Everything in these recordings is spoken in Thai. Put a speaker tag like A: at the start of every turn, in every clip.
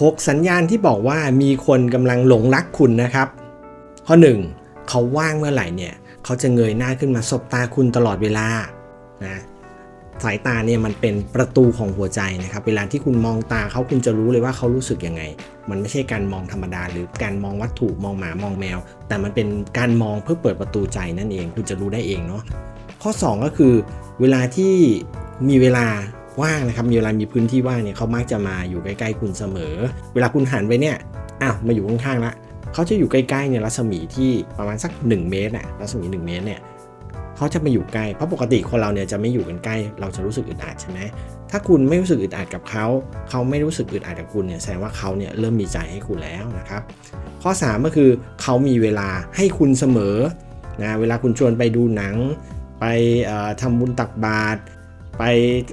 A: 6 สัญญาณที่บอกว่ามีคนกำลังหลงรักคุณนะครับ ข้อ 1 เขาว่างเมื่อไหร่เนี่ยเขาจะเงยหน้าขึ้นมาสบตาคุณตลอดเวลานะสายตาเนี่ยมันเป็นประตูของหัวใจนะครับ เวลาที่คุณมองตาเขาคุณจะรู้เลยว่าเขารู้สึกยังไง มันไม่ใช่การมองธรรมดา หรือการมองวัตถุมองหมามองแมว แต่มันเป็นการมองเพื่อเปิดประตูใจนั่นเอง คุณจะรู้ได้เองเนาะข้อ 2 ก็คือ เวลาที่มีเวลา ว่างนะครับ มีเวลามีพื้นที่ว่างเนี่ยเขามักจะมาอยู่ใกล้ๆคุณเสมอ เวลาคุณหันไปเนี่ยอ้าวมาอยู่ข้างๆละเขาจะอยู่ใกล้ๆเนี่ยรัศมีที่ประมาณสัก 1 เมตรน่ะรัศมี 1 เมตรเนี่ยเขาจะมาอยู่ใกล้เพราะปกติคนเราเนี่ยจะไม่อยู่กันใกล้ เราจะรู้สึกอึดอัดใช่ไหมถ้าคุณไม่รู้สึกอึดอัดกับเขาเขาไม่รู้สึกอึดอัดกับคุณเนี่ยแสดงว่าเขาเนี่ยเริ่มมีใจให้คุณแล้วนะครับ ข้อ 3 ก็คือเขามีเวลาให้คุณเสมอนะเวลาคุณชวนไปดูหนัง ไปเอ่อทำบุญตักบาตร ไป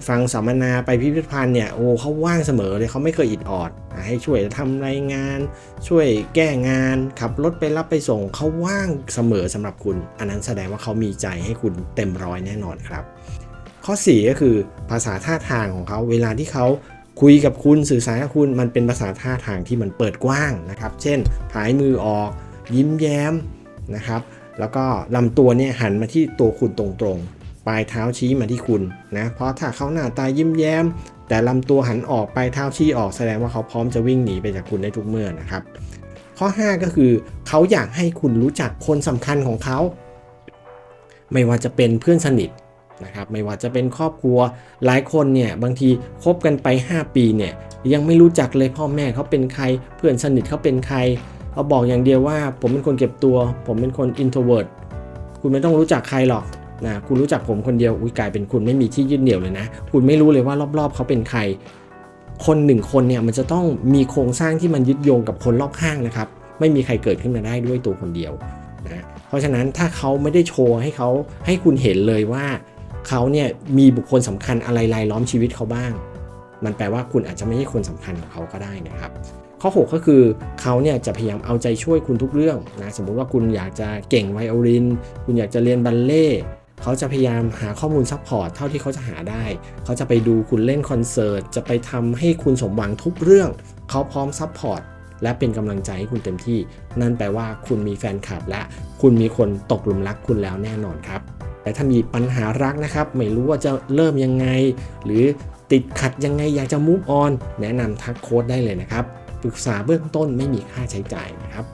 A: ฟังสัมมนาไปพิพิธภัณฑ์เนี่ยโอ้เขาว่างเสมอเลยเขาไม่เคยอิดออด ให้ช่วยทำรายงาน ช่วยแก้งาน ขับรถไปรับไปส่งเขาว่างเสมอสำหรับคุณ อันนั้นแสดงว่าเขามีใจให้คุณเต็มร้อยแน่นอนครับ ข้อ 4 ก็คือภาษาท่าทางของเขาเวลาที่เขาคุยกับคุณสื่อสารกับคุณมันเป็นภาษาท่าทางที่มันเปิดกว้างนะครับ เช่นผายมือออก ยิ้มแย้มนะครับ แล้วก็ลำตัวเนี่ยหันมาที่ตัวคุณตรงๆ ปลายเท้าชี้มาที่คุณนะเพราะถ้าเขาหน้าตายิ้มแย้ม แต่ลำตัวหันออกปลายเท้าชี้ออกแสดงว่าเขาพร้อมจะวิ่งหนีไปจากคุณได้ทุกเมื่อนะครับ ข้อ 5 ก็คือเขาอยากให้คุณรู้จักคนสำคัญของเขา ไม่ว่าจะเป็นเพื่อนสนิทนะครับไม่ว่าจะเป็นครอบครัวหลายคนเนี่ยบางทีคบกันไป 5 ปีเนี่ยยังไม่รู้จักเลยพ่อแม่เขาเป็นใคร เพื่อนสนิทเขาเป็นใครเขาบอกอย่างเดียวว่า ผมเป็นคนเก็บตัว ผมเป็นคน introvert คุณไม่ต้องรู้จักใครหรอก นะคุณรู้จักผมคนเดียวอุ้ยกลายเป็นคุณไม่มีที่ยึดเหนี่ยวเลยนะ คุณไม่รู้เลยว่ารอบๆ เขาเป็นใคร คนหนึ่งคนเนี่ยมันจะต้องมีโครงสร้างที่มันยึดโยงกับคนรอบข้างนะครับ ไม่มีใครเกิดขึ้นมาได้ด้วยตัวคนเดียวนะเพราะฉะนั้นถ้าเขาไม่ได้โชว์ให้เขาให้คุณเห็นเลยว่าเขาเนี่ยมีบุคคลสำคัญอะไรรายล้อมชีวิตเขาบ้าง มันแปลว่าคุณอาจจะไม่ใช่คนสำคัญของเขาก็ได้นะครับข้อ 6 ก็คือเขาเนี่ยจะพยายามเอาใจช่วยคุณทุกเรื่องนะสมมุติว่าคุณอยากจะเก่งไวโอลิน คุณอยากจะเรียนบัลเล่ เขาจะพยายามหาข้อมูลซัพพอร์ตเท่าที่เขาจะหาได้ เขาจะไปดูคุณเล่นคอนเสิร์ต จะไปทำให้คุณสมหวังทุกเรื่อง เขาพร้อมซัพพอร์ตและเป็นกำลังใจให้คุณเต็มที่ นั่นแปลว่าคุณมีแฟนคลับและคุณมีคนตกหลุมรักคุณแล้วแน่นอนครับ แต่ถ้ามีปัญหารักนะครับ ไม่รู้ว่าจะเริ่มยังไง หรือติดขัดยังไงอยากจะ move on แนะนำทักโค้ดได้เลยนะครับ ปรึกษาเบื้องต้นไม่มีค่าใช้จ่ายนะครับ